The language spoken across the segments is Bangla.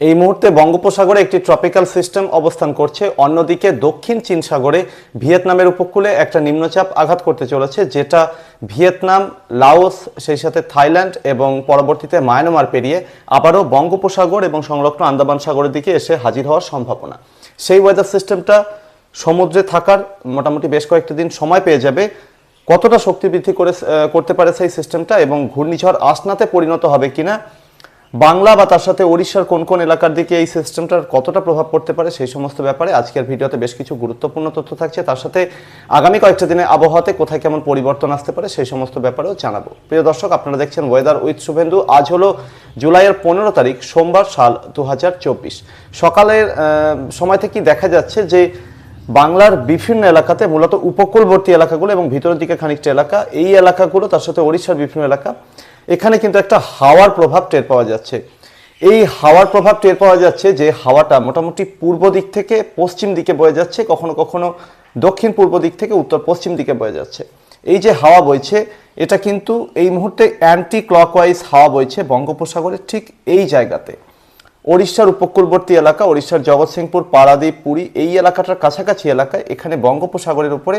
এই মুহূর্তে বঙ্গোপসাগরে একটি ট্রপিক্যাল সিস্টেম অবস্থান করছে। অন্যদিকে দক্ষিণ চীন সাগরে ভিয়েতনামের উপকূলে একটা নিম্নচাপ আঘাত করতে চলেছে, যেটা ভিয়েতনাম, লাওস, সেই সাথে থাইল্যান্ড এবং পরবর্তীতে মায়ানমার পেরিয়ে আবারও বঙ্গোপসাগর এবং সংলগ্ন আন্দামান সাগরের দিকে এসে হাজির হওয়ার সম্ভাবনা। সেই ওয়েদার সিস্টেমটা সমুদ্রে থাকার মোটামুটি বেশ কয়েকটি দিন সময় পেয়ে যাবে। কতটা শক্তি বৃদ্ধি করে করতে পারে সেই সিস্টেমটা এবং ঘূর্ণিঝড় আসনাতে পরিণত হবে কিনা বাংলা বা তার সাথে ওড়িশার কোন কোন এলাকার দিকে এই সিস্টেমটার কতটা প্রভাব পড়তে পারে সেই সমস্ত ব্যাপারে আজকের ভিডিওতে বেশ কিছু গুরুত্বপূর্ণ তথ্য থাকছে। তার সাথে আগামী কয়েকটা দিনে আবহাওয়াতে কোথায় কেমন পরিবর্তন আসতে পারে সেই সমস্ত ব্যাপারেও জানাব। প্রিয় দর্শক, আপনারা দেখছেন ওয়েদার উইথ শুভেন্দু। আজ হলো জুলাইয়ের পনেরো তারিখ, সোমবার সাল দু হাজার চব্বিশ। সকালের সময় থেকেই দেখা যাচ্ছে যে বাংলার বিভিন্ন এলাকাতে মূলত উপকূলবর্তী এলাকাগুলো এবং ভিতরের দিকে খানিকটা এলাকা, এই এলাকাগুলো, তার সাথে ওড়িশার বিভিন্ন এলাকা এখানে কিন্তু একটা হাওয়ার প্রভাব টের পাওয়া যাচ্ছে। এই হাওয়ার প্রভাব টের পাওয়া যাচ্ছে যে হাওয়াটা মোটামুটি পূর্ব দিক থেকে পশ্চিম দিকে বয়ে যাচ্ছে, কখনো কখনো দক্ষিণ পূর্ব দিক থেকে উত্তর পশ্চিম দিকে বয়ে যাচ্ছে। এই যে হাওয়া বইছে, এটা কিন্তু এই মুহূর্তে অ্যান্টি ক্লকওয়াইজ হাওয়া বইছে বঙ্গোপসাগরের ঠিক এই জায়গাতে। ওড়িশার উপকূলবর্তী এলাকা, ওড়িশার জগৎসিংপুর পারাদ্বীপ পুরী, এই এলাকাটার কাছাকাছি এলাকায় এখানে বঙ্গোপসাগরের উপরে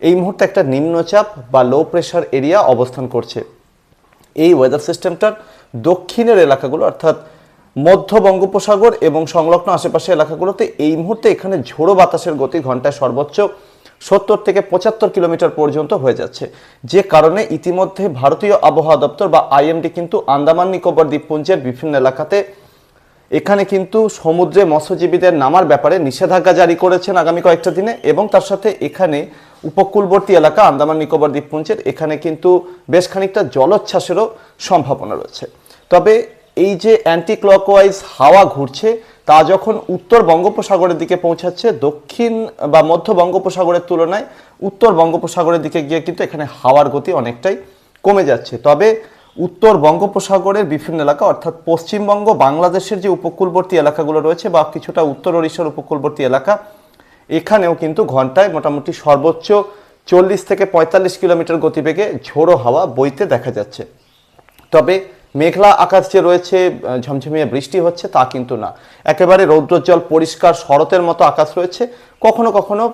এই মুহূর্তে একটা নিম্নচাপ বা লো প্রেশার এরিয়া অবস্থান করছে। এই ওয়েদার সিস্টেমটার দক্ষিণের এলাকাগুলো, অর্থাৎ মধ্য বঙ্গোপসাগর এবং সংলগ্ন আশেপাশের এলাকাগুলোতে এই মুহূর্তে এখানে ঝোড়ো বাতাসের গতি ঘন্টায় সর্বোচ্চ সত্তর থেকে পঁচাত্তর কিলোমিটার পর্যন্ত হয়ে যাচ্ছে। যে কারণে ইতিমধ্যে ভারতীয় আবহাওয়া দপ্তর বা আইএমডি কিন্তু আন্দামান নিকোবর দ্বীপপুঞ্জের বিভিন্ন এলাকাতে এখানে কিন্তু সমুদ্রে মৎস্যজীবীদের নামার ব্যাপারে নিষেধাজ্ঞা জারি করেছেন আগামী কয়েকটা দিনে এবং তার সাথে এখানে উপকূলবর্তী এলাকা আন্দামান নিকোবর দ্বীপপুঞ্জের, এখানে কিন্তু বেশ খানিকটা জলোচ্ছ্বাসেরও সম্ভাবনা রয়েছে। তবে এই যে অ্যান্টি ক্লকওয়াইজ হাওয়া ঘুরছে, তা যখন উত্তর বঙ্গোপসাগরের দিকে পৌঁছাচ্ছে, দক্ষিণ বা মধ্য বঙ্গোপসাগরের তুলনায় উত্তর বঙ্গোপসাগরের দিকে গিয়ে কিন্তু এখানে হাওয়ার গতি অনেকটাই কমে যাচ্ছে। তবে উত্তর বঙ্গোপসাগরের বিভিন্ন এলাকা, অর্থাৎ পশ্চিমবঙ্গ, বাংলাদেশের যে উপকূলবর্তী এলাকাগুলো রয়েছে বা কিছুটা উত্তর ওড়িশার উপকূলবর্তী এলাকা, এখানেও কিন্তু ঘন্টায় মোটামুটি সর্বোচ্চ চল্লিশ থেকে পঁয়তাল্লিশ কিলোমিটার গতিবেগে ঝোড়ো হাওয়া বইতে দেখা যাচ্ছে। তবে মেঘলা আকাশ যে রয়েছে ঝমঝমিয়ে বৃষ্টি হচ্ছে তা কিন্তু না। একেবারে রৌদ্রোজ্জ্বল পরিষ্কার শরতের মতো আকাশ রয়েছে। কখনো কখনো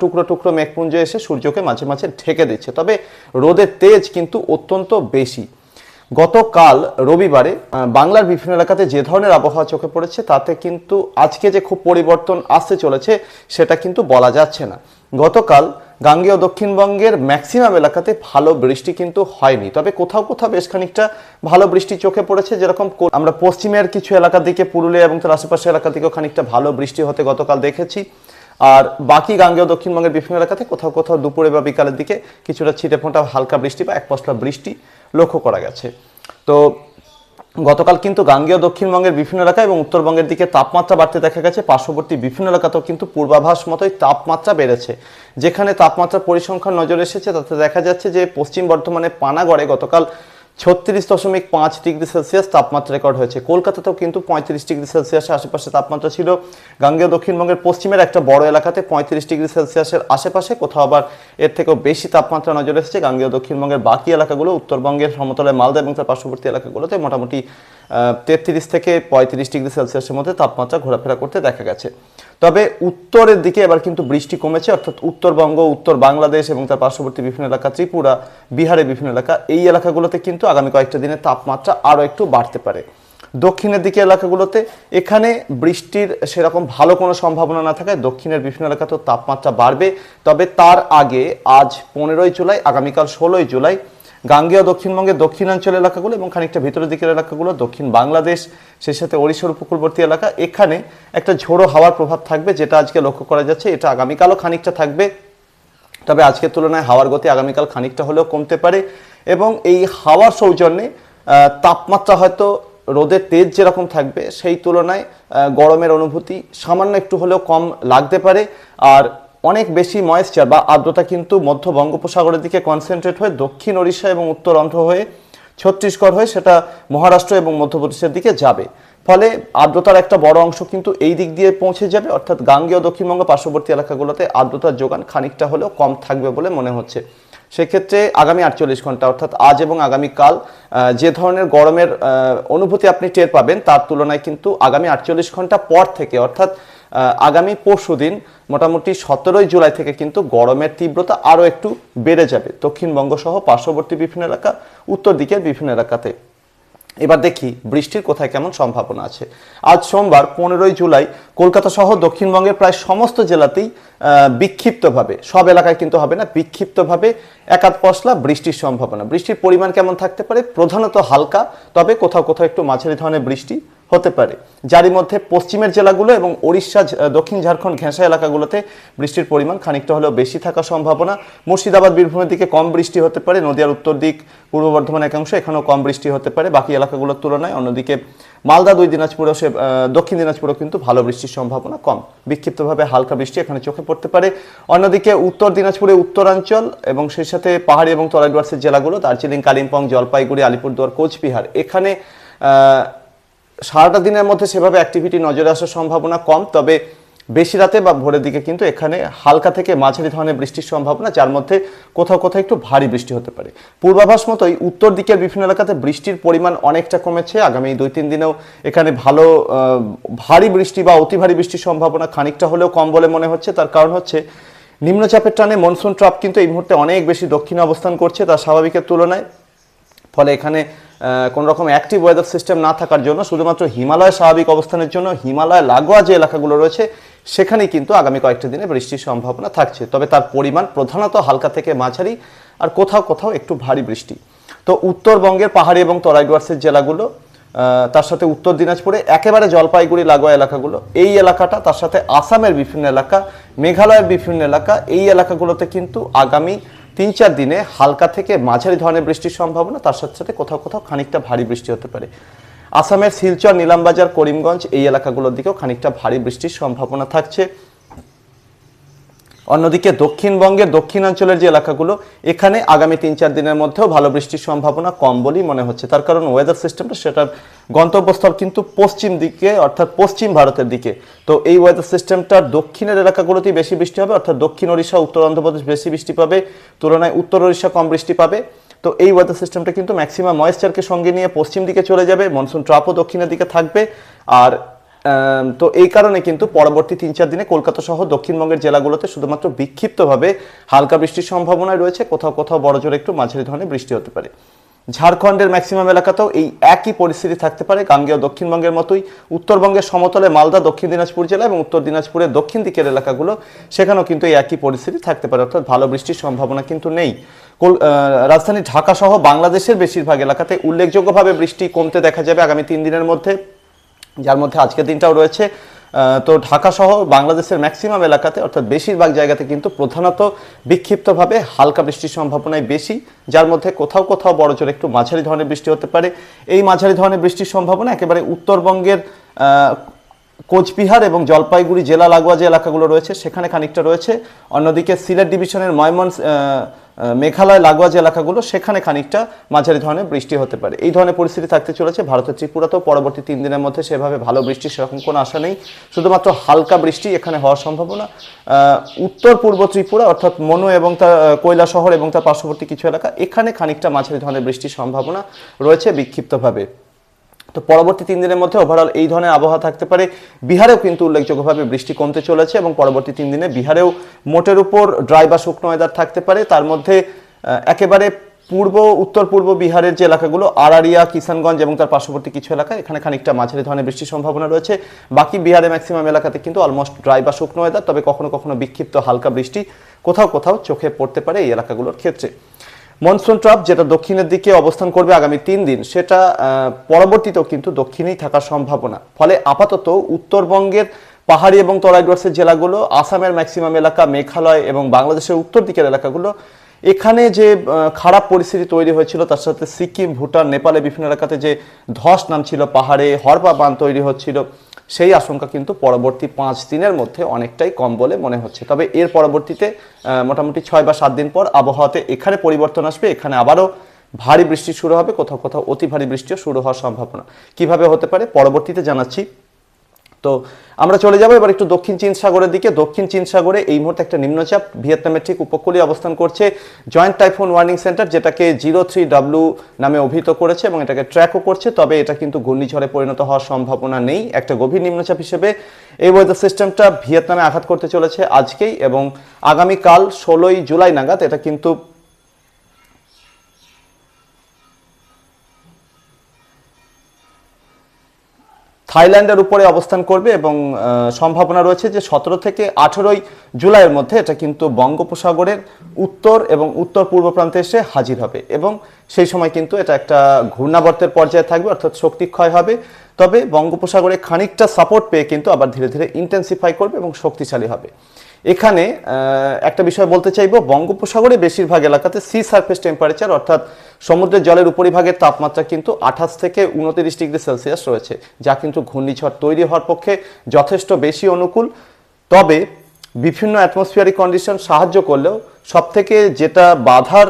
টুকরো টুকরো মেঘপুঞ্জ এসে সূর্যকে মাঝে মাঝে ঢেকে দিচ্ছে। তবে রোদের তেজ কিন্তু অত্যন্ত বেশি। গতকাল রবিবারে বাংলার বিভিন্ন এলাকাতে যে ধরনের আবহাওয়া চোখে পড়েছে, তাতে কিন্তু আজকে যে খুব পরিবর্তন আসতে চলেছে, সেটা কিন্তু বলা যাচ্ছে না। গতকাল গাঙ্গেয় দক্ষিণবঙ্গের ম্যাক্সিমাম এলাকাতে ভালো বৃষ্টি কিন্তু হয়নি। তবে কোথাও কোথাও বেশ খানিকটা ভালো বৃষ্টি চোখে পড়েছে, যেরকম আমরা পশ্চিমের কিছু এলাকার দিকে, পুরুলিয়া এবং তার আশেপাশের এলাকা দিকেও খানিকটা ভালো বৃষ্টি হতে গতকাল দেখেছি। আর বাকি গাঙ্গেয় দক্ষিণবঙ্গের বিভিন্ন এলাকাতে কোথাও কোথাও দুপুরে বা বিকালের দিকে কিছুটা ছিটে ফোঁটা হালকা বৃষ্টি বা এক পশলা বৃষ্টি লক্ষ্য করা গেছে। তো গতকাল কিন্তু গাঙ্গেয় দক্ষিণবঙ্গের বিভিন্ন এলাকা এবং উত্তরবঙ্গের দিকে তাপমাত্রা বাড়তে দেখা গেছে। পার্শ্ববর্তী বিভিন্ন এলাকাতেও কিন্তু পূর্বাভাস মতোই তাপমাত্রা বেড়েছে। যেখানে তাপমাত্রা পরিসংখ্যান নজর এসেছে, তাতে দেখা যাচ্ছে যে পশ্চিম বর্ধমানে পানাগড়ে গতকাল ছত্রিশ দশমিক পাঁচ ডিগ্রি সেলসিয়াস, তাপমাত্রা রেকর্ড হয়েছে। কলকাতাতেও কিন্তু পঁয়ত্রিশ ডিগ্রি সেলসিয়াসের আশেপাশে তাপমাত্রা ছিল। গাঙ্গেয় দক্ষিণবঙ্গের পশ্চিমের একটা বড় এলাকাতে পঁয়ত্রিশ ডিগ্রি সেলসিয়াসের আশেপাশে কোথাও আবার এর থেকেও বেশি তাপমাত্রা নজরে এসেছে। গাঙ্গেয় দক্ষিণবঙ্গের বাকি এলাকাগুলো, উত্তরবঙ্গের সমতলে মালদা এবং তার পার্শ্ববর্তী এলাকাগুলোতে মোটামুটি তেত্রিশ থেকে পঁয়ত্রিশ ডিগ্রি সেলসিয়াসের মধ্যে তাপমাত্রা ঘোরাফেরা করতে দেখা গেছে। তবে উত্তরের দিকে এবার কিন্তু বৃষ্টি কমেছে, অর্থাৎ উত্তরবঙ্গ, উত্তর বাংলাদেশ এবং তার পার্শ্ববর্তী বিভিন্ন এলাকা, ত্রিপুরা, বিহারের বিভিন্ন এলাকা, এই এলাকাগুলোতে কিন্তু আগামী কয়েকটা দিনে তাপমাত্রা আরও একটু বাড়তে পারে। দক্ষিণের দিকে এলাকাগুলোতে এখানে বৃষ্টির সেরকম ভালো কোনো সম্ভাবনা না থাকায় দক্ষিণের বিভিন্ন এলাকাতেও তাপমাত্রা বাড়বে। তবে তার আগে আজ পনেরোই জুলাই, আগামীকাল ষোলোই জুলাই গাঙ্গেয় দক্ষিণবঙ্গের দক্ষিণাঞ্চল এলাকাগুলো এবং খানিকটা ভিতরের দিকের এলাকাগুলো, দক্ষিণ বাংলাদেশ, সেই সাথে ওড়িশার উপকূলবর্তী এলাকা, এখানে একটা ঝোড়ো হাওয়ার প্রভাব থাকবে যেটা আজকে লক্ষ্য করা যাচ্ছে। এটা আগামীকালও খানিকটা থাকবে। তবে আজকের তুলনায় হাওয়ার গতি আগামীকাল খানিকটা হলেও কমতে পারে এবং এই হাওয়ার সৌজন্যে তাপমাত্রা হয়তো রোদের তেজ যেরকম থাকবে, সেই তুলনায় গরমের অনুভূতি সামান্য একটু হলেও কম লাগতে পারে। আর অনেক বেশি ময়েশ্চার বা আর্দ্রতা কিন্তু মধ্য বঙ্গোপসাগরের দিকে কনসেন্ট্রেট হয়ে দক্ষিণ ওড়িশা এবং উত্তর অন্ধ্র হয়ে ছত্তিশগড় হয়ে সেটা মহারাষ্ট্র এবং মধ্যপ্রদেশের দিকে যাবে। ফলে আর্দ্রতার একটা বড় অংশ কিন্তু এই দিক দিয়ে পৌঁছে যাবে, অর্থাৎ গাঙ্গেয় দক্ষিণবঙ্গ পার্শ্ববর্তী এলাকাগুলোতে আর্দ্রতার যোগান খানিকটা হলেও কম থাকবে বলে মনে হচ্ছে। সেক্ষেত্রে আগামী আটচল্লিশ ঘণ্টা, অর্থাৎ আজ এবং আগামীকাল যে ধরনের গরমের অনুভূতি আপনি টের পাবেন, তার তুলনায় কিন্তু আগামী আটচল্লিশ ঘণ্টা পর থেকে, অর্থাৎ আগামী পরশু দিন মোটামুটি সতেরোই জুলাই থেকে কিন্তু গরমের তীব্রতা আরও একটু বেড়ে যাবে। দক্ষিণবঙ্গ সহ পার্শ্ববর্তী বিভিন্ন এলাকা, উত্তর দিকের বিভিন্ন এলাকাতে। এবার দেখি বৃষ্টির কোথায় কেমন সম্ভাবনা আছে। আজ সোমবার পনেরোই জুলাই কলকাতা সহ দক্ষিণবঙ্গের প্রায় সমস্ত জেলাতেই বিক্ষিপ্তভাবে, সব এলাকায় কিন্তু হবে না, বিক্ষিপ্তভাবে একাধ পশলা বৃষ্টির সম্ভাবনা। বৃষ্টির পরিমাণ কেমন থাকতে পারে? প্রধানত হালকা, তবে কোথাও কোথাও একটু মাঝারি ধরনের বৃষ্টি। হতে পারে। যারই মধ্যে পশ্চিমের জেলাগুলো এবং ওড়িশা দক্ষিণ ঝাড়খণ্ড ঘেঁষা এলাকাগুলোতে বৃষ্টির পরিমাণ খানিকটা হলেও বেশি থাকার সম্ভাবনা। মুর্শিদাবাদ, বীরভূমের দিকে কম বৃষ্টি হতে পারে। নদিয়ার উত্তর দিক, পূর্ব বর্ধমান একাংশ এখানেও কম বৃষ্টি হতে পারে। বাকি এলাকাগুলোর তুলনায় অন্যদিকে মালদা, দুই দিনাজপুরেও সে দক্ষিণ দিনাজপুরেও কিন্তু ভালো বৃষ্টির সম্ভাবনা কম। বিক্ষিপ্তভাবে হালকা বৃষ্টি এখানে চোখে পড়তে পারে। অন্যদিকে উত্তর দিনাজপুরে উত্তরাঞ্চল এবং সেই সাথে পাহাড়ি এবং তরাইডুয়ার্সের জেলাগুলো, দার্জিলিং, কালিম্পং, জলপাইগুড়ি, আলিপুরদুয়ার, কোচবিহার। এখানে সারাটা দিনের মধ্যে সেভাবে অ্যাক্টিভিটি নজরে আসার সম্ভাবনা কম, তবে বেশি রাতে বা ভোরের দিকে কিন্তু এখানে হালকা থেকে মাঝারি ধরনের বৃষ্টির সম্ভাবনা, যার মধ্যে কোথাও কোথাও একটু ভারী বৃষ্টি হতে পারে। পূর্বাভাস মতোই উত্তর দিকের বিভিন্ন এলাকাতে বৃষ্টির পরিমাণ অনেকটা কমেছে। আগামী দুই তিন দিনেও এখানে ভালো ভারী বৃষ্টি বা অতি ভারী বৃষ্টির সম্ভাবনা খানিকটা হলেও কম বলে মনে হচ্ছে। তার কারণ হচ্ছে নিম্নচাপের টানে মনসুন ট্রাপ কিন্তু এই মুহূর্তে অনেক বেশি দক্ষিণে অবস্থান করছে তার স্বাভাবিকের তুলনায়। ফলে এখানে কোনো রকম অ্যাক্টিভ ওয়েদার সিস্টেম না থাকার জন্য শুধুমাত্র হিমালয় স্বাভাবিক অবস্থানের জন্য হিমালয় লাগোয়া যে এলাকাগুলো রয়েছে, সেখানেই কিন্তু আগামী কয়েকটা দিনে বৃষ্টির সম্ভাবনা থাকছে। তবে তার পরিমাণ প্রধানত হালকা থেকে মাঝারি আর কোথাও কোথাও একটু ভারী বৃষ্টি। তো উত্তরবঙ্গের পাহাড়ি এবং তরাই ডুয়ার্সের জেলাগুলো তার সাথে উত্তর দিনাজপুরে একেবারে জলপাইগুড়ি লাগোয়া এলাকাগুলো, এই এলাকাটা তার সাথে আসামের বিভিন্ন এলাকা, মেঘালয়ের বিভিন্ন এলাকা, এই এলাকাগুলোতে কিন্তু আগামী তিন চার দিনে হালকা থেকে মাঝারি ধরনের বৃষ্টির সম্ভাবনা, তার সাথে সাথে কোথাও কোথাও খানিকটা ভারী বৃষ্টি হতে পারে। আসামের শিলচর, নিলামবাজার, করিমগঞ্জ এই এলাকাগুলোর দিকেও খানিকটা ভারী বৃষ্টির সম্ভাবনা থাকছে। অন্যদিকে দক্ষিণবঙ্গের দক্ষিণাঞ্চলের যে এলাকাগুলো, এখানে আগামী তিন চার দিনের মধ্যেও ভালো বৃষ্টির সম্ভাবনা কম বলেই মনে হচ্ছে। তার কারণ ওয়েদার সিস্টেমটা সেটার গন্তব্যস্থল কিন্তু পশ্চিম দিকে, অর্থাৎ পশ্চিম ভারতের দিকে। তো এই ওয়েদার সিস্টেমটা দক্ষিণের এলাকাগুলোতেই বেশি বৃষ্টি হবে, অর্থাৎ দক্ষিণ ওড়িশা, উত্তর অন্ধ্রপ্রদেশ বেশি বৃষ্টি পাবে, তুলনায় উত্তর ওড়িশা কম বৃষ্টি পাবে। তো এই ওয়েদার সিস্টেমটা কিন্তু ম্যাক্সিমাম ময়েশ্চারকে সঙ্গে নিয়ে পশ্চিম দিকে চলে যাবে মনসুন ট্রাপও দক্ষিণের দিকে থাকবে। আর তো এই কারণে কিন্তু পরবর্তী তিন চার দিনে কলকাতা সহ দক্ষিণবঙ্গের জেলাগুলোতে শুধুমাত্র বিক্ষিপ্তভাবে হালকা বৃষ্টির সম্ভাবনায় রয়েছে। কোথাও কোথাও বড় জোরে একটু মাঝারি ধরনের বৃষ্টি হতে পারে। ঝাড়খণ্ডের ম্যাক্সিমাম এলাকাতেও এই একই পরিস্থিতি থাকতে পারে। গাঙ্গেয় দক্ষিণবঙ্গের মতোই উত্তরবঙ্গের সমতলে মালদা, দক্ষিণ দিনাজপুর জেলা এবং উত্তর দিনাজপুরের দক্ষিণ দিকের এলাকাগুলো, সেখানেও কিন্তু এই একই পরিস্থিতি থাকতে পারে। অর্থাৎ ভালো বৃষ্টির সম্ভাবনা কিন্তু নেই। রাজধানী ঢাকা সহ বাংলাদেশের বেশিরভাগ এলাকাতে উল্লেখযোগ্যভাবে বৃষ্টি কমতে দেখা যাবে আগামী তিন দিনের মধ্যে। যার মধ্যে আজকের দিনটাও রয়েছে। তো ঢাকা সহ বাংলাদেশের ম্যাক্সিমাম এলাকাতে, অর্থাৎ বেশিরভাগ জায়গাতে কিন্তু প্রধানত বিক্ষিপ্তভাবে হালকা বৃষ্টির সম্ভাবনাই বেশি, যার মধ্যে কোথাও কোথাও বড় জোরে একটু মাঝারি ধরনের বৃষ্টি হতে পারে। এই মাঝারি ধরনের বৃষ্টির সম্ভাবনা একেবারে উত্তরবঙ্গের কোচবিহার এবং জলপাইগুড়ি জেলা লাগোয়া যে এলাকাগুলো রয়েছে, সেখানে খানিকটা রয়েছে। অন্যদিকে সিলেট ডিভিশনের ময়মন মেঘালয়, লাগোয়া যে এলাকাগুলো, সেখানে খানিকটা মাঝারি ধরনের বৃষ্টি হতে পারে। এই ধরনের পরিস্থিতি থাকতে চলেছে ভারতের ত্রিপুরাতেও পরবর্তী তিন দিনের মধ্যে সেভাবে ভালো বৃষ্টি সেরকম কোনো আশা নেই। শুধুমাত্র হালকা বৃষ্টি এখানে হওয়ার সম্ভাবনা। উত্তর পূর্ব ত্রিপুরা, অর্থাৎ মনু এবং তার কয়লা শহর এবং তার পার্শ্ববর্তী কিছু এলাকা, এখানে খানিকটা মাঝারি ধরনের বৃষ্টির সম্ভাবনা রয়েছে বিক্ষিপ্তভাবে। তো পরবর্তী তিন দিনের মধ্যে ওভারঅল এই ধরনের আবহাওয়া থাকতে পারে। বিহারেও কিন্তু উল্লেখযোগ্যভাবে বৃষ্টি কমতে চলেছে এবং পরবর্তী তিন দিনে বিহারেও মোটের উপর ড্রাই বা শুকনো ওয়েদার থাকতে পারে। তার মধ্যে একেবারে পূর্ব, উত্তর পূর্ব বিহারের যে এলাকাগুলো আরারিয়া কিষানগঞ্জ এবং তার পার্শ্ববর্তী কিছু এলাকা এখানে খানিকটা মাঝারি ধরনের বৃষ্টির সম্ভাবনা রয়েছে। বাকি বিহারে ম্যাক্সিমাম এলাকাতে কিন্তু অলমোস্ট ড্রাই বা শুকনো ওয়েদার তবে কখনো কখনো বিক্ষিপ্ত হালকা বৃষ্টি কোথাও কোথাও চোখে পড়তে পারে এই এলাকাগুলোর ক্ষেত্রে। মনসুন ট্রাপ যেটা দক্ষিণের দিকে অবস্থান করবে আগামী তিন দিন, সেটা পরবর্তীতেও কিন্তু দক্ষিণেই থাকার সম্ভাবনা। ফলে আপাতত উত্তরবঙ্গের পাহাড়ি এবং তরাইডোয়ার্সের জেলাগুলো, আসামের ম্যাক্সিমাম এলাকা, মেঘালয় এবং বাংলাদেশের উত্তর দিকের এলাকাগুলো, এখানে যে খারাপ পরিস্থিতি তৈরি হয়েছিল, তার সাথে সিকিম, ভুটান নেপালে বিভিন্ন এলাকাতে যে ধস নামছিল, পাহাড়ে হরপা বান তৈরি হচ্ছিল সেই আশঙ্কা কিন্তু পরবর্তী পাঁচ দিনের মধ্যে অনেকটাই কম বলে মনে হচ্ছে। তবে এর পরবর্তীতে মোটামুটি ছয় বা সাত দিন পর আবহাওয়াতে এখানে পরিবর্তন আসবে, এখানে আবারও ভারী বৃষ্টি শুরু হবে, কোথাও কোথাও অতি ভারী বৃষ্টিও শুরু হওয়ার সম্ভাবনা। কীভাবে হতে পারে? পরবর্তীতে জানাচ্ছি। তো আমরা চলে যাব, এবার একটু দক্ষিণ চীন সাগরের দিকে। দক্ষিণ চীন সাগরে এই মুহূর্তে একটা নিম্নচাপ। ভিয়েতনামের ঠিক উপকূলে অবস্থান করছে জয়েন্ট টাইফুন ওয়ার্নিং সেন্টার যেটাকে জিরো থ্রি ডাব্লু নামে অভিহিত করেছে এবং এটাকে ট্র্যাকও করছে। তবে এটা কিন্তু ঘূর্ণিঝড়ে পরিণত হওয়ার সম্ভাবনা নেই। একটা গভীর নিম্নচাপ হিসেবে এই ওয়েদার সিস্টেমটা ভিয়েতনামে আঘাত করতে চলেছে আজকেই এবং আগামীকাল ষোলোই জুলাই নাগাদ এটা কিন্তু থাইল্যান্ডের উপরে অবস্থান করবে এবং সম্ভাবনা রয়েছে যে সতেরো থেকে আঠেরোই জুলাইয়ের মধ্যে এটা কিন্তু বঙ্গোপসাগরের উত্তর এবং উত্তর পূর্ব প্রান্তে এসে হাজির হবে এবং সেই সময় কিন্তু এটা একটা ঘূর্ণাবর্তের পর্যায়ে থাকবে, অর্থাৎ শক্তি ক্ষয় হবে। তবে বঙ্গোপসাগরে খানিকটা সাপোর্ট পেয়ে কিন্তু আবার ধীরে ধীরে ইন্টেন্সিফাই করবে এবং শক্তিশালী হবে। এখানে একটা বিষয় বলতে চাইব, বঙ্গোপসাগরে বেশিরভাগ এলাকাতে সি সারফেস টেম্পারেচার অর্থাৎ সমুদ্রের জলের উপরিভাগের তাপমাত্রা কিন্তু আঠাশ থেকে উনত্রিশ ডিগ্রি সেলসিয়াস রয়েছে, যা কিন্তু ঘূর্ণিঝড় তৈরি হওয়ার পক্ষে যথেষ্ট বেশি অনুকূল। তবে বিভিন্ন অ্যাটমসফিয়ারিক কন্ডিশন সাহায্য করলেও সব থেকে যেটা বাধার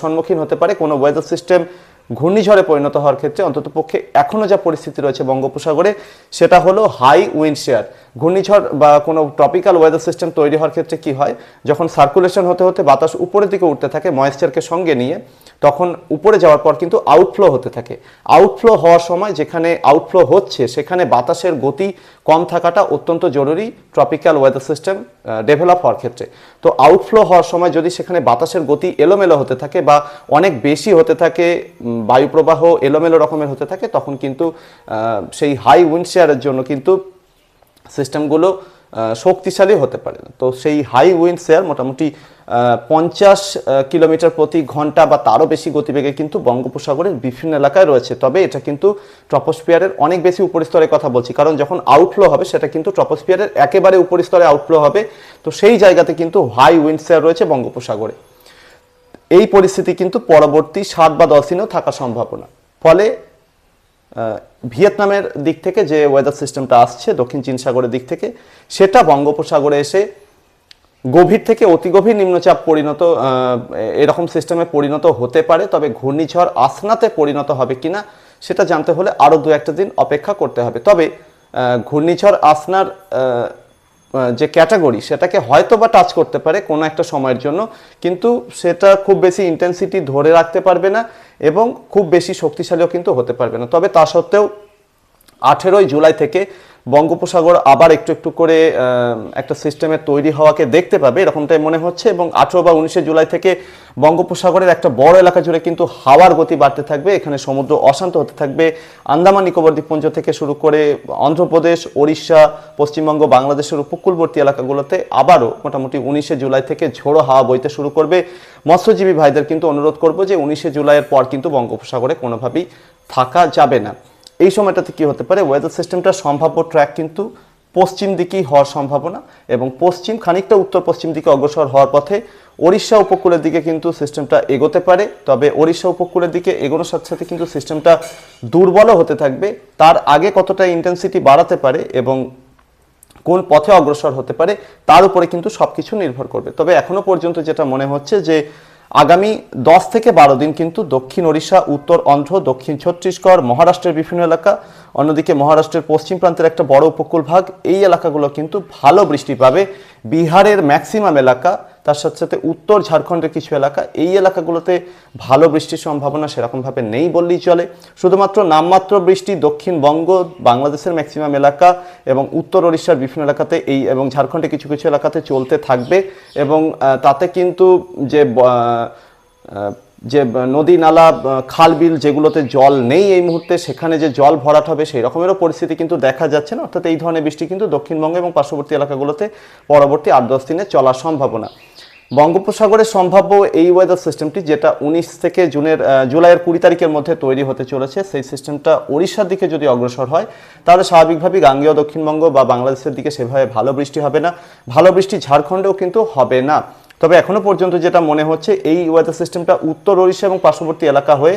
সম্মুখীন হতে পারে কোনো ওয়েদার সিস্টেম ঘূর্ণিঝড়ে পরিণত হওয়ার ক্ষেত্রে অন্ততপক্ষে এখনও যা পরিস্থিতি রয়েছে বঙ্গোপসাগরে, সেটা হলো হাই উইন্ড শেয়ার ঘূর্ণিঝড় বা কোনো ট্রপিক্যাল ওয়েদার সিস্টেম তৈরি হওয়ার ক্ষেত্রে কি হয়? যখন সার্কুলেশন হতে হতে বাতাস উপরের দিকে উঠতে থাকে ময়েশ্চারকে সঙ্গে নিয়ে, তখন উপরে যাওয়ার পর কিন্তু আউটফ্লো হতে থাকে। আউটফ্লো হওয়ার সময় যেখানে আউটফ্লো হচ্ছে, সেখানে বাতাসের গতি কম থাকাটা অত্যন্ত জরুরি ট্রপিক্যাল ওয়েদার সিস্টেম ডেভেলপ হওয়ার ক্ষেত্রে। তো আউটফ্লো হওয়ার সময় যদি সেখানে বাতাসের গতি এলোমেলো হতে থাকে বা অনেক বেশি হতে থাকে বায়ুপ্রবাহ এলোমেলো রকমের হতে থাকে, তখন কিন্তু সেই হাই উইন্ড শেয়ারের জন্য কিন্তু সিস্টেমগুলো শক্তিশালী হতে পারে। তো সেই হাই উইন্ড শেয়ার মোটামুটি পঞ্চাশ কিলোমিটার প্রতি ঘণ্টা বা তারও বেশি গতিবেগে কিন্তু বঙ্গোপসাগরের বিভিন্ন এলাকায় রয়েছে। তবে এটা কিন্তু ট্রপোস্ফিয়ারের অনেক বেশি উপরিস্তরের কথা বলছি, কারণ যখন আউটফ্লো হবে সেটা কিন্তু ট্রপোস্ফিয়ারের একেবারে উপরিস্তরে আউটফ্লো হবে। তো সেই জায়গাতে কিন্তু হাই উইন্ড শেয়ার রয়েছে বঙ্গোপসাগরে। এই পরিস্থিতি কিন্তু পরবর্তী সাত বা দশ দিনেও থাকার সম্ভাবনা। ফলে ভিয়েতনামের দিক থেকে যে ওয়েদার সিস্টেমটা আসছে, দক্ষিণ চীন সাগরের দিক থেকে, সেটা বঙ্গোপসাগরে এসে গভীর থেকে অতি গভীর নিম্নচাপ পরিণত এরকম সিস্টেমে পরিণত হতে পারে, তবে ঘূর্ণিঝড় আসনাতে পরিণত হবে কিনা, সেটা জানতে হলে আরও দু একটা দিন অপেক্ষা করতে হবে। তবে ঘূর্ণিঝড় আসনার যে ক্যাটাগরি, সেটাকে হয়তো বা টাচ করতে পারে কোনো একটা সময়ের জন্য, কিন্তু সেটা খুব বেশি ইন্টেন্সিটি ধরে রাখতে পারবে না এবং খুব বেশি শক্তিশালীও কিন্তু হতে পারবে না। তবে তা সত্ত্বেও আঠেরোই জুলাই থেকে বঙ্গোপসাগর আবার একটু একটু করে একটা সিস্টেমের তৈরি হওয়াকে দেখতে পাবে, এরকমটাই মনে হচ্ছে। এবং আঠেরো বা উনিশে জুলাই থেকে বঙ্গোপসাগরের একটা বড় এলাকা জুড়ে কিন্তু হাওয়ার গতি বাড়তে থাকবে। এখানে সমুদ্র অশান্ত হতে থাকবে। আন্দামান নিকোবর দ্বীপপুঞ্জ থেকে শুরু করে অন্ধ্রপ্রদেশ, ওড়িশা, পশ্চিমবঙ্গ, বাংলাদেশের উপকূলবর্তী এলাকাগুলোতে আবারও মোটামুটি উনিশে জুলাই থেকে ঝোড়ো হাওয়া বইতে শুরু করবে। মৎস্যজীবী ভাইদের কিন্তু অনুরোধ করব যে উনিশে জুলাইয়ের পর কিন্তু বঙ্গোপসাগরে কোনোভাবেই থাকা যাবে না। এই সময়টাতে কি হতে পারে? ওয়েদার সিস্টেমটা সম্ভাব্য ট্র্যাক কিন্তু পশ্চিম দিকেই হওয়ার সম্ভাবনা এবং পশ্চিম খানিকটা উত্তর পশ্চিম দিকে অগ্রসর হওয়ার পথে ওড়িশা উপকূলের দিকে কিন্তু সিস্টেমটা এগোতে পারে। তবে ওড়িশা উপকূলের দিকে এগোনোর সাথে সাথে কিন্তু সিস্টেমটা দুর্বলও হতে থাকবে। তার আগে কতটা ইন্টেন্সিটি বাড়াতে পারে এবং কোন পথে অগ্রসর হতে পারে, তার উপরে কিন্তু সব কিছু নির্ভর করবে। তবে এখনও পর্যন্ত যেটা মনে হচ্ছে যে আগামী দশ থেকে বারো দিন কিন্তু দক্ষিণ ওড়িশা, উত্তর অন্ধ্র, দক্ষিণ ছত্তিশগড়, মহারাষ্ট্রের বিভিন্ন এলাকা, অন্যদিকে মহারাষ্ট্রের পশ্চিম প্রান্তের একটা বড় উপকূল ভাগ এই এলাকাগুলো কিন্তু ভালো বৃষ্টি পাবে। বিহারের ম্যাক্সিমাম এলাকা তার সাথে সাথে উত্তর ঝাড়খণ্ডের কিছু এলাকা, এই এলাকাগুলোতে ভালো বৃষ্টির সম্ভাবনা সেরকমভাবে নেই বললেই চলে। শুধুমাত্র নামমাত্র বৃষ্টি দক্ষিণবঙ্গ, বাংলাদেশের ম্যাক্সিমাম এলাকা এবং উত্তর ওড়িশার বিভিন্ন এলাকাতে এই এবং ঝাড়খণ্ডে কিছু কিছু এলাকাতে চলতে থাকবে এবং তাতে কিন্তু যে যে নদী নালা খাল বিল যেগুলোতে জল নেই এই মুহূর্তে, সেখানে যে জল ভরাট হবে সেই রকমেরও পরিস্থিতি কিন্তু দেখা যাচ্ছে না। অর্থাৎ এই ধরনের বৃষ্টি কিন্তু দক্ষিণবঙ্গ এবং পার্শ্ববর্তী এলাকাগুলোতে পরবর্তী আট দশ দিনে চলার সম্ভাবনা। বঙ্গোপসাগরের সম্ভাব্য এই ওয়েদার সিস্টেমটি যেটা উনিশ থেকে জুনের জুলাইয়ের কুড়ি তারিখের মধ্যে তৈরি হতে চলেছে, সেই সিস্টেমটা ওড়িশার দিকে যদি অগ্রসর হয়, তাহলে স্বাভাবিকভাবেই গাঙ্গেয় দক্ষিণবঙ্গ বা বাংলাদেশের দিকে সেভাবে ভালো বৃষ্টি হবে না। ভালো বৃষ্টি ঝাড়খণ্ডেও কিন্তু হবে না। তবে এখনও পর্যন্ত যেটা মনে হচ্ছে, এই ওয়েদার সিস্টেমটা উত্তর ওড়িশা এবং পার্শ্ববর্তী এলাকা হয়ে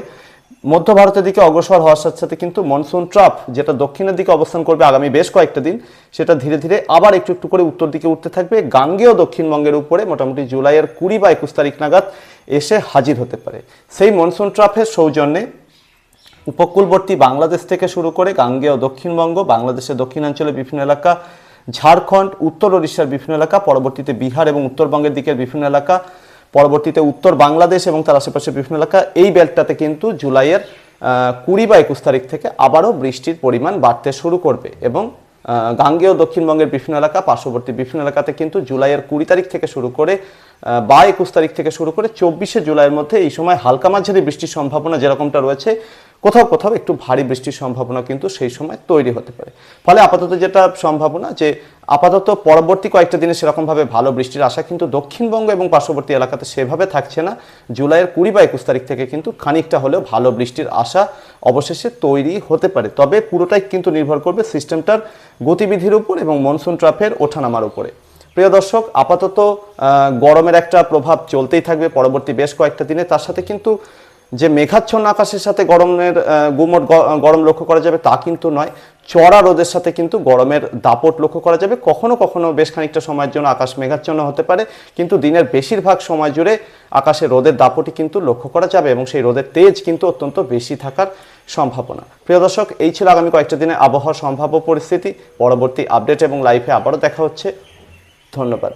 মধ্য ভারতের দিকে অগ্রসর হওয়ার সাথে সাথে কিন্তু মনসুন ট্রাপ যেটা দক্ষিণের দিকে অবস্থান করবে আগামী বেশ কয়েকটা দিন, সেটা ধীরে ধীরে আবার একটু একটু করে উত্তর দিকে উঠতে থাকবে। গাঙ্গেয় দক্ষিণবঙ্গের উপরে মোটামুটি জুলাইয়ের কুড়ি বা একুশ তারিখ নাগাদ এসে হাজির হতে পারে। সেই মনসুন ট্রাফের সৌজন্যে উপকূলবর্তী বাংলাদেশ থেকে শুরু করে গাঙ্গেয় দক্ষিণবঙ্গ, বাংলাদেশের দক্ষিণাঞ্চলের বিভিন্ন এলাকা, ঝাড়খণ্ড, উত্তর ওড়িশার বিভিন্ন এলাকা, পরবর্তীতে বিহার এবং উত্তরবঙ্গের দিকের বিভিন্ন এলাকা পরবর্তীতে উত্তর বাংলাদেশ এবং তার আশেপাশের বিভিন্ন এলাকা, এই বেল্টটাতে কিন্তু জুলাইয়ের কুড়ি বা একুশ তারিখ থেকে আবারও বৃষ্টির পরিমাণ বাড়তে শুরু করবে এবং গাঙ্গেয় দক্ষিণবঙ্গের বিভিন্ন এলাকা, পার্শ্ববর্তী বিভিন্ন এলাকাতে কিন্তু জুলাইয়ের কুড়ি তারিখ থেকে শুরু করে বা একুশ তারিখ থেকে শুরু করে চব্বিশে জুলাইয়ের মধ্যে এই সময় হালকা মাঝারি বৃষ্টির সম্ভাবনা যেরকমটা রয়েছে কোথাও কোথাও একটু ভারী বৃষ্টির সম্ভাবনা কিন্তু সেই সময় তৈরি হতে পারে। ফলে আপাতত যেটা সম্ভাবনা যে আপাতত পরবর্তী কয়েকটা দিনে সেরকমভাবে ভালো বৃষ্টির আশা কিন্তু দক্ষিণবঙ্গ এবং পার্শ্ববর্তী এলাকাতে সেভাবে থাকছে না। জুলাইয়ের কুড়ি বা একুশ তারিখ থেকে কিন্তু খানিকটা হলেও ভালো বৃষ্টির আশা অবশেষে তৈরি হতে পারে। তবে পুরোটাই কিন্তু নির্ভর করবে সিস্টেমটার গতিবিধির উপর এবং মনসুন ট্রাফের ওঠানামার উপরে। প্রিয় দর্শক, আপাতত গরমের একটা প্রভাব চলতেই থাকবে পরবর্তী বেশ কয়েকটা দিনে। তার সাথে কিন্তু যে মেঘাচ্ছন্ন আকাশের সাথে গরমের গুমট গরম লক্ষ্য করা যাবে তা কিন্তু নয়। চড়া রোদের সাথে কিন্তু গরমের দাপট লক্ষ্য করা যাবে। কখনো কখনো বেশ খানিকটা সময়ের জন্য আকাশ মেঘাচ্ছন্ন হতে পারে, কিন্তু দিনের বেশিরভাগ সময় জুড়ে আকাশে রোদের দাপটই কিন্তু লক্ষ্য করা যাবে এবং সেই রোদের তেজ কিন্তু অত্যন্ত বেশি থাকার সম্ভাবনা। প্রিয় দর্শক, এই ছিল আগামী কয়েকটা দিনে আবহাওয়ার সম্ভাব্য পরিস্থিতি। পরবর্তী আপডেট এবং লাইভে আবারও দেখা হচ্ছে। ধন্যবাদ।